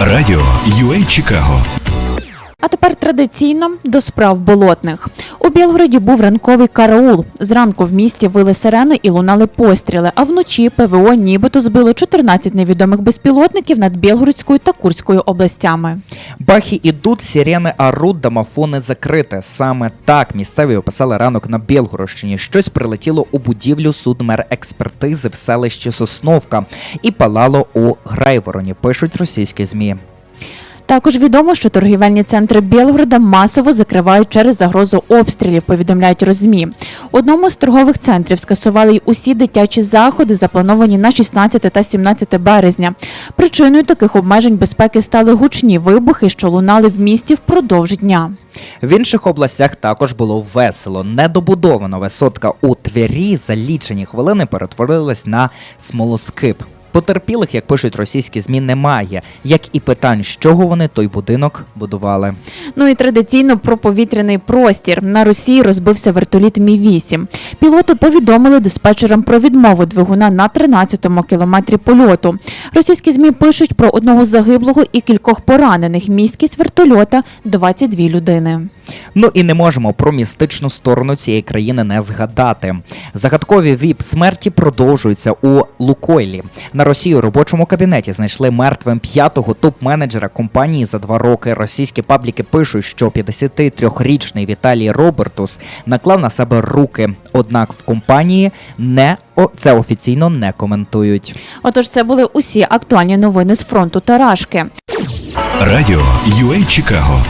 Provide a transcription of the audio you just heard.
Радіо UA Чикаго. Тепер традиційно до справ болотних. У Білгороді був ранковий караул. Зранку в місті вили сирени і лунали постріли, а вночі ПВО нібито збило 14 невідомих безпілотників над Білгородською та Курською областями. Бахи ідуть, сирени оруть, домофони закрите. Саме так місцеві описали ранок на Білгородщині. Щось прилетіло у будівлю судмер-експертизи в селищі Сосновка і палало у Грайвороні, пишуть російські змі. Також відомо, що торгівельні центри Білгорода масово закривають через загрозу обстрілів, повідомляють роззмі. У одному з торгових центрів скасували й усі дитячі заходи, заплановані на 16 та 17 березня. Причиною таких обмежень безпеки стали гучні вибухи, що лунали в місті впродовж дня. В інших областях також було весело. Недобудована висотка у Твері за лічені хвилини перетворилась на смолоскип. Потерпілих, як пишуть російські змі, немає, як і питань, з чого вони той будинок будували. Ну і традиційно про повітряний простір. На Росії розбився вертоліт Мі 8 Пілоти повідомили диспетчерам про відмову двигуна на 13-му кілометрі польоту. Російські змі пишуть про одного загиблого і кількох поранених. Міськість вертольота 22 людини. Ну і не можемо про містичну сторону цієї країни не згадати. Загадкові віп смерті продовжуються у Лукойлі. На Росії у робочому кабінеті знайшли мертвим п'ятого топ-менеджера компанії за два роки. Російські пабліки пишуть, що 53-річний Віталій Робертус наклав на себе руки. Однак в компанії не о, це офіційно не коментують. Отож, це були усі актуальні новини з фронту Тарашки. Радіо UA Чикаго.